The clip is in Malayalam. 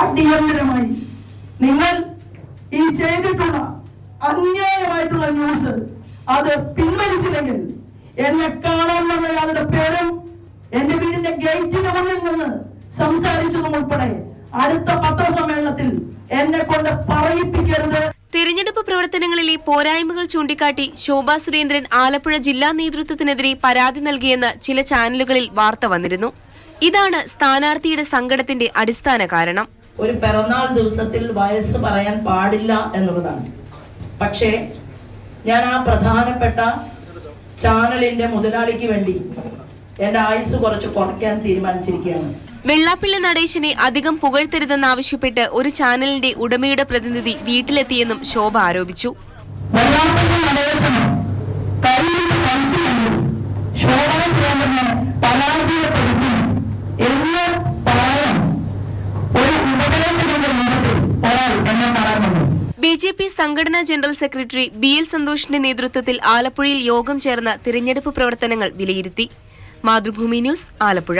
അടിയന്തരമായി നിങ്ങൾ ഈ ചെയ്തിട്ടുള്ള അന്യായമായിട്ടുള്ള ന്യൂസ് അത് പിൻവലിച്ചില്ലെങ്കിൽ എന്നെ കാണാൻ വന്നയാളുടെ പേരും എന്റെ വീടിന്റെ ഗേറ്റിന് മുന്നിൽ നിന്ന് സംസാരിച്ചതും ഉൾപ്പെടെ അടുത്ത പത്രസമ്മേളനത്തിൽ എന്നെ കൊണ്ട് പറയിപ്പിക്കരുത്. തിരഞ്ഞെടുപ്പ് പ്രവർത്തനങ്ങളിലെ പോരായ്മകൾ ചൂണ്ടിക്കാട്ടി ശോഭാ സുരേന്ദ്രൻ ആലപ്പുഴ ജില്ലാ നേതൃത്വത്തിനെതിരെ പരാതി നൽകിയെന്ന് ചില ചാനലുകളിൽ വാർത്ത വന്നിരുന്നു. ഇതാണ് സ്ഥാനാർത്ഥിയുടെ സങ്കടത്തിന്റെ അടിസ്ഥാന കാരണം. ഒരു പിറന്നാൾ ദിവസത്തിൽ വയസ്സ് പറയാൻ പാടില്ല എന്നുള്ളതാണ്. പക്ഷേ ഞാൻ ആ പ്രധാനപ്പെട്ട ചാനലിന്റെ മുതലാളിക്ക് വേണ്ടി എന്റെ ആയുസ് കുറച്ച് കുറയ്ക്കാൻ തീരുമാനിച്ചിരിക്കുകയാണ്. വെള്ളാപ്പിള്ളി നടേശനെ അധികം പുകഴ്ത്തരുതെന്നാവശ്യപ്പെട്ട് ഒരു ചാനലിന്റെ ഉടമയുടെ പ്രതിനിധി വീട്ടിലെത്തിയെന്നും ശോഭ ആരോപിച്ചു. വെള്ളാപ്പള്ളി ജെ പി സംഘടനാ ജനറൽ സെക്രട്ടറി ബി എൽ സന്തോഷിന്റെ നേതൃത്വത്തിൽ ആലപ്പുഴയിൽ യോഗം ചേർന്ന തിരഞ്ഞെടുപ്പ് പ്രവർത്തനങ്ങൾ വിലയിരുത്തി. മാതൃഭൂമി ന്യൂസ് ആലപ്പുഴ.